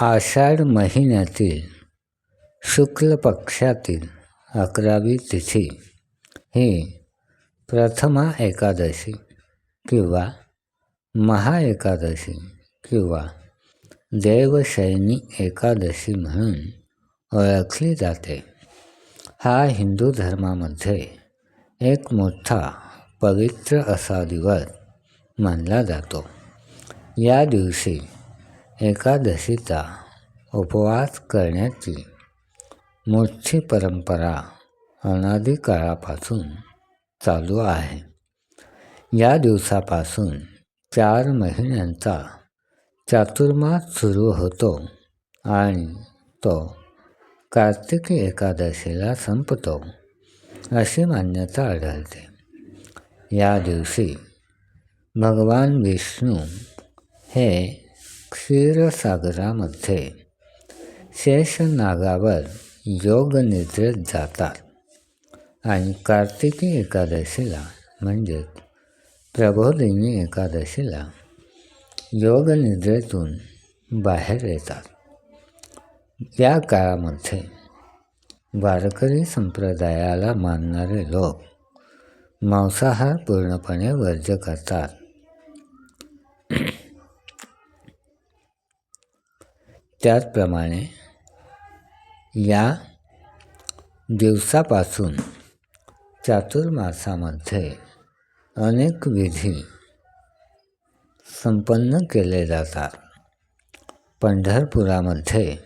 आषाढ महिन्यातील शुक्ल पक्षातील अकरावी तिथी ही प्रथमा एकादशी किंवा महाएकादशी किंवा देवशैनी एकादशी म्हणून ओळखली जाते. हा हिंदू धर्मामध्ये एक मोठा पवित्र असा दिवस मानला जातो. या दिवशी एकादशीचा उपवास करण्याची मोठी परंपरा अनादी काळापासून चालू आहे. या दिवसापासून चार महिन्यांचा चातुर्मास सुरू होतो आणि तो कार्तिकी एकादशीला संपतो अशी मान्यता आढळते. या दिवशी भगवान विष्णू हे क्षीरसागरामध्ये शेषनागावर योगनिद्रेत जातात आणि कार्तिकी एकादशीला म्हणजेच प्रबोधिनी एकादशीला योगनिद्रेतून बाहेर येतात. या काळामध्ये वारकरी संप्रदायाला मानणारे लोक मांसाहार पूर्णपणे वर्ज्य करतात. त्याचप्रमाणे या दिवसापासून चातुर्मासामध्ये अनेक विधी संपन्न केले जातात. पंढरपुरामध्ये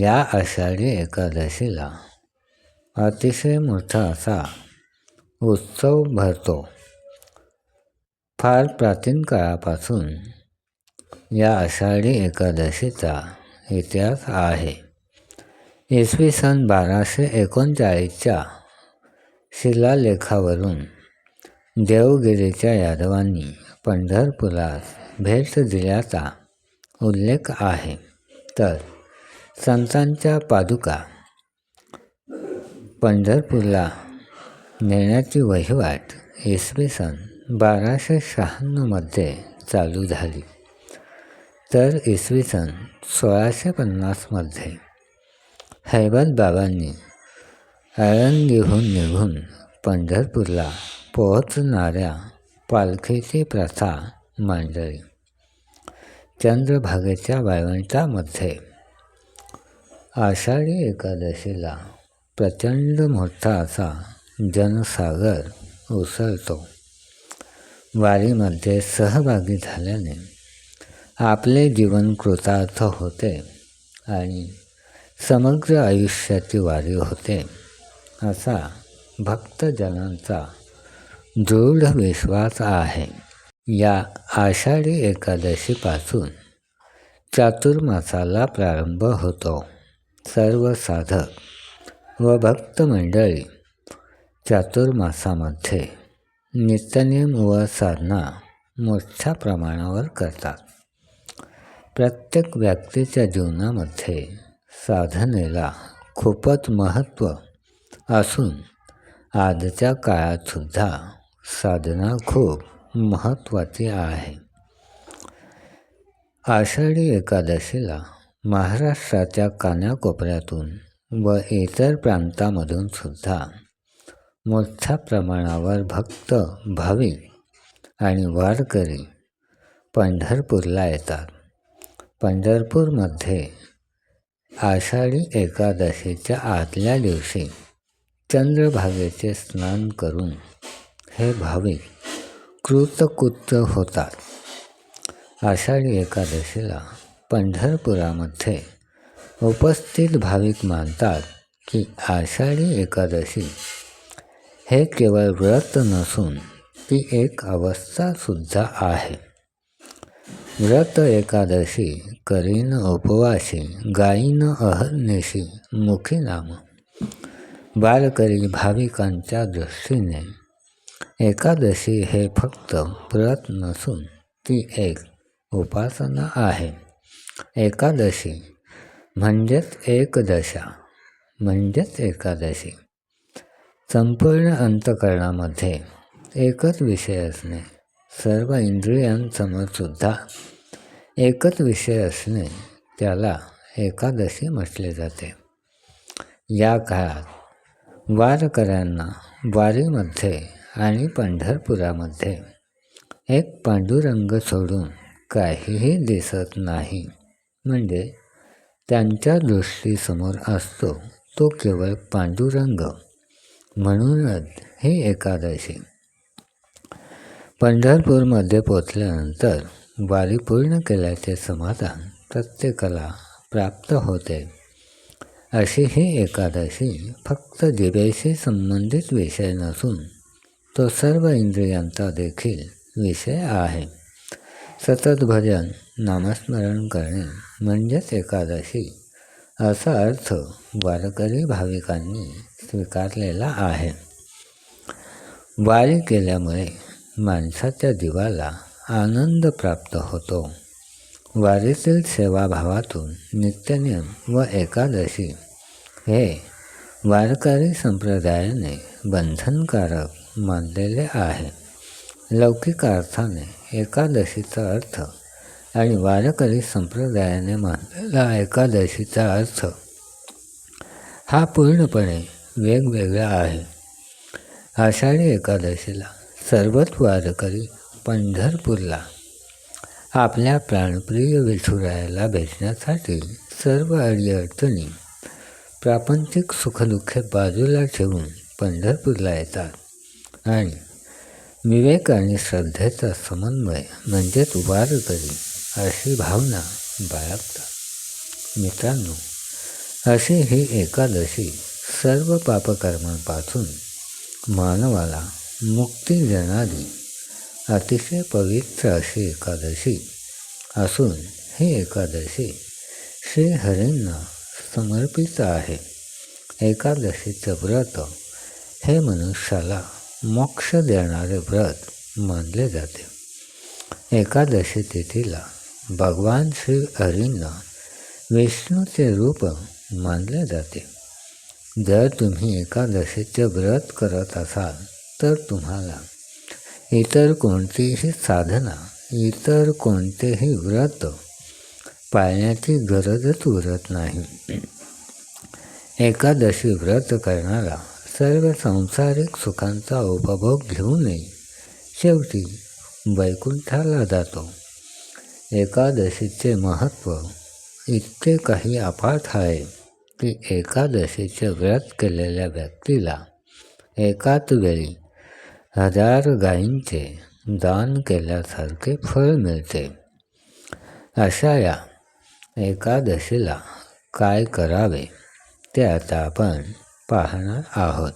या आषाढी एकादशीला अतिशय मोठा असा उत्सव भरतो. फार प्राचीन काळापासून या आषाढी एकादशीचा इतिहास आहे. इसवी सन बाराशे एकोणचाळीसच्या शिलालेखावरून देवगिरीच्या यादवांनी पंढरपुरास भेट दिल्याचा उल्लेख आहे. तर संतांच्या पादुका पंढरपूरला नेण्याची वहिवाट इसवी सन बाराशे शहाण्णवमध्ये चालू झाली. तर इसवी सन सोळाशे पन्नासमध्ये हैबतबाबांनी घेऊन निघून पंढरपूरला पोहोचणाऱ्या पालखीची प्रथा मांडली. चंद्रभागेच्या वाळवंटामध्ये आषाढी एकादशीला प्रचंड मोठा असा जनसागर उसळतो. वारीमध्ये सहभागी झाल्याने आपले जीवन कृतार्थ होते आणि समग्र आयुष्याची वारी होते असा भक्तजनांचा दृढ विश्वास आहे. या आषाढी एकादशीपासून चातुर्मासाला प्रारंभ होतो. सर्व साधक व भक्तमंडळी चातुर्मासामध्ये नित्यनेम व साधना मोठ्या प्रमाणावर करतात. प्रत्येक व्यक्तीच्या जीवनामध्ये साधनेला खूपच महत्त्व असून आजच्या काळातसुद्धा साधना खूप महत्त्वाची आहे. आषाढी एकादशीला महाराष्ट्राच्या कानाकोपऱ्यातून व इतर प्रांतामधून सुद्धा मोठ्या प्रमाणावर भक्त भाविक आणि वारकरी पंढरपूरला येतात. पंढरपूरमध्ये आषाढी एकादशीच्या आदल्या दिवशी चंद्रभागेचे स्नान करून हे भाविक कृतकृत्य होतात. आषाढी एकादशीला पंढरपुरामध्ये उपस्थित भाविक मानतात की आषाढी एकादशी हे केवळ व्रत नसून ती एक अवस्थासुद्धा आहे. व्रत एकादशी करीन उपवासी गायीन अहर्निशी मुखी नाम. बालकरी भाविकांच्या दृष्टीने एकादशी हे फक्त व्रत नसून ती एक उपासना आहे. एकादशी म्हणजेच एकदशा म्हणजेच एकादशी. संपूर्ण अंतकरणामध्ये एकच विषय असणे सर्व इंद्रियांसमोरसुद्धा एकच विषय असणे त्याला एकादशी म्हटले जाते. या काळात वारकऱ्यांना वारीमध्ये आणि पंढरपुरामध्ये एक पांडुरंग सोडून काहीही दिसत नाही. म्हणजे त्यांच्या दृष्टीसमोर असतो तो केवळ पांडुरंग. म्हणूनच ही एकादशी पंढरपूरमध्ये पोचल्यानंतर वारी पूर्ण केल्याचे समाधान प्रत्येकाला प्राप्त होते. अशी ही एकादशी फक्त जिभेशी संबंधित विषय नसून तो सर्व इंद्रियांचा देखील विषय आहे. सतत भजन नामस्मरण करणे म्हणजेच एकादशी असा अर्थ वारकरी भाविकांनी स्वीकारलेला आहे. वारी केल्यामुळे माणसाच्या जीवाला आनंद प्राप्त होतो. वारीतील सेवाभावातून नित्यनियम व एकादशी हे वारकरी संप्रदायाने बंधनकारक मानलेले आहे. लौकिक अर्थाने एकादशीचा अर्थ आणि वारकरी संप्रदायाने मानलेला एकादशीचा अर्थ हा पूर्णपणे वेगवेगळा आहे. आषाढी एकादशीला सर्वच वारकरी पंढरपूरला. आपल्या प्राणप्रिय विठुरायाला भेटण्यासाठी सर्व अडीअडचणी प्रापंचिक सुखदुःखे बाजूला ठेवून पंढरपूरला येतात. आणि विवेक आणि श्रद्धेचा समन्वय म्हणजेच वारकरी अशी भावना बाळगतात. मित्रांनो अशी ही एकादशी सर्व पापकर्मांपासून मानवाला मुक्ती देणारी अतिशय पवित्र अशी एकादशी असून ही एकादशी श्रीहरींना समर्पित आहे. एकादशीचं व्रत हे मनुष्याला मोक्ष देणारे व्रत मानले जाते. एकादशी तिथीला भगवान श्री हरींना विष्णूचे रूप मानले जाते. जर तुम्ही एकादशीचे व्रत करत असाल तर तुम्हाला इतर कोणतीही साधना इतर कोणतेही व्रत पाळण्याची गरजच उरत नाही. एकादशी व्रत करणारा सर्व संसारिक सुखांचा उपभोग घेऊनही शेवटी वैकुंठाला जातो. एकादशीचे महत्त्व इतके काही अपाठ आहे की एकादशीचे व्रत केलेल्या व्यक्तीला एकाच वेळी हजार गायींचे दान केल्यासारखे फळ मिळते. अशा या एकादशीला काय करावे ते आता आपण पाहणार आहोत.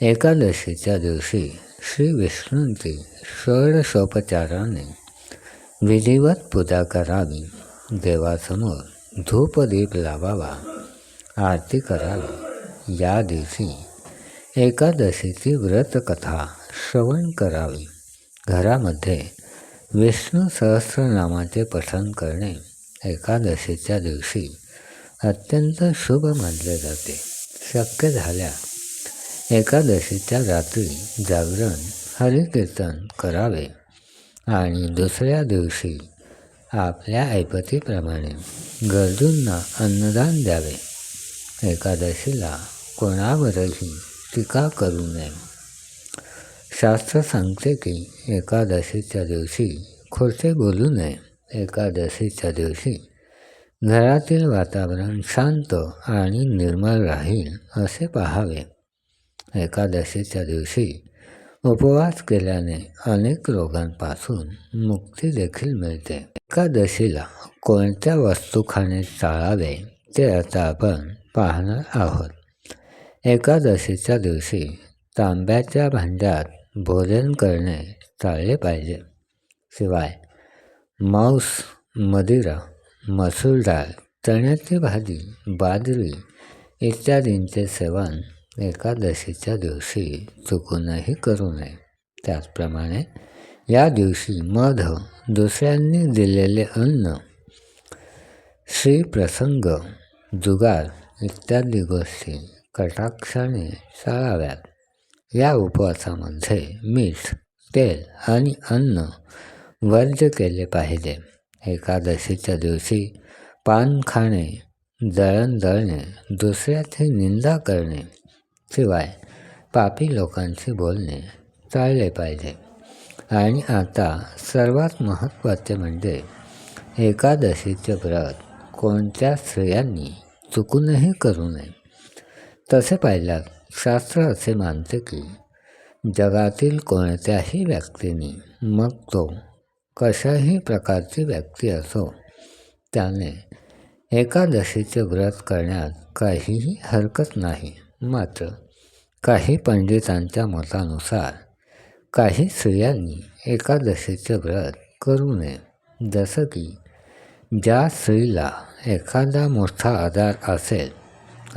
एकादशीच्या दिवशी श्री विष्णूंची षोडशोपचाराने विधिवत पूजा करावी. देवासमोर धूपदीप लावावा आरती करावी. या दिवशी एकादशीची व्रतकथा श्रवण करावी. घरामध्ये विष्णू सहस्रनामाचे पठण करणे एकादशीच्या दिवशी अत्यंत शुभ मानले जाते. शक्य झाल्या एकादशीच्या रात्री जागरण हरिकीर्तन करावे आणि दुसऱ्या दिवशी आपल्या ऐपतीप्रमाणे गरजूंना अन्नदान द्यावे. एकादशीला कोणावरही टीका करू नये. शास्त्र सांगते की एकादशीच्या दिवशी खोटे बोलू नये. एकादशीच्या दिवशी घरातील वातावरण शांत आणि निर्मळ राहील असे पाहावे. एकादशीच्या दिवशी उपवास केल्याने अनेक रोगांपासून मुक्ती देखील मिळते. एकादशीला कोणत्या वस्तू खाणे टाळावे ते आता आपण पाहणार आहोत. एकादशीच्या दिवशी तांब्याच्या भांड्यात भोजन करणे टाळले पाहिजे. शिवाय मांस मदिरा मसूर डाळ चण्याची भाजी बाजरी इत्यादींचे सेवन एकादशीच्या दिवशी चुकूनही करू नये. त्याचप्रमाणे या दिवशी मध दुसऱ्यांनी दिलेले अन्न श्रीप्रसंग जुगार इत्यादी गोष्टी कटाक्षाने चाळाव्यात या उपवासामध्ये मीठ तेल आणि अन्न वर्ज्य केले पाहिजे. एकादशीच्या दिवशी पान खाणे जळण जळणे दुसऱ्याची निंदा करणे शिवाय पापी लोकांशी बोलणे टाळले पाहिजे. आणि आता सर्वात महत्त्वाचे म्हणजे एकादशीचे व्रत कोणत्या स्त्रियांनी चुकूनही करू नये. तसे पाहिल्यास शास्त्र असे मानते की जगातील कोणत्याही व्यक्तीने मग तो कशाही प्रकारची व्यक्ती असो त्याने एकादशीचे व्रत करण्यात काहीही हरकत नाही. मात्र काही पंडितांच्या मतानुसार काही स्त्रियांनी एकादशीचे व्रत करू नये. जसं की ज्या स्त्रीला एखादा मोठा आजार असेल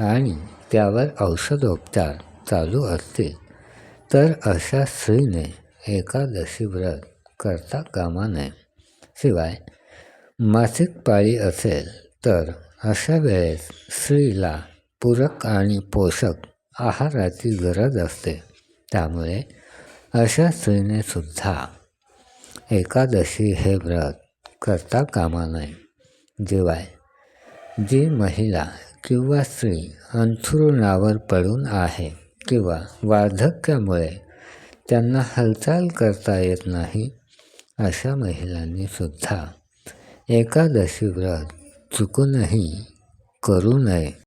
आणि त्यावर औषधोपचार चालू असतील तर अशा स्त्रीने एकादशी व्रत करता कामा नये. शिवाय मासिक पाळी असेल तर अशा वेळेस स्त्रीला पूरक आणि पोषक आहाराची गरज असते. त्यामुळे अशा स्त्रीने सुद्धा एकादशी हे व्रत करता कामा नये. शिवाय जी महिला किंवा स्त्री अंथरुणावर पडून आहे किंवा वार्धक्यामुळे त्यांना हालचाल करता येत नाही अशा महिलांनी सुद्धा एकादशी व्रत चुकूनही करू नये.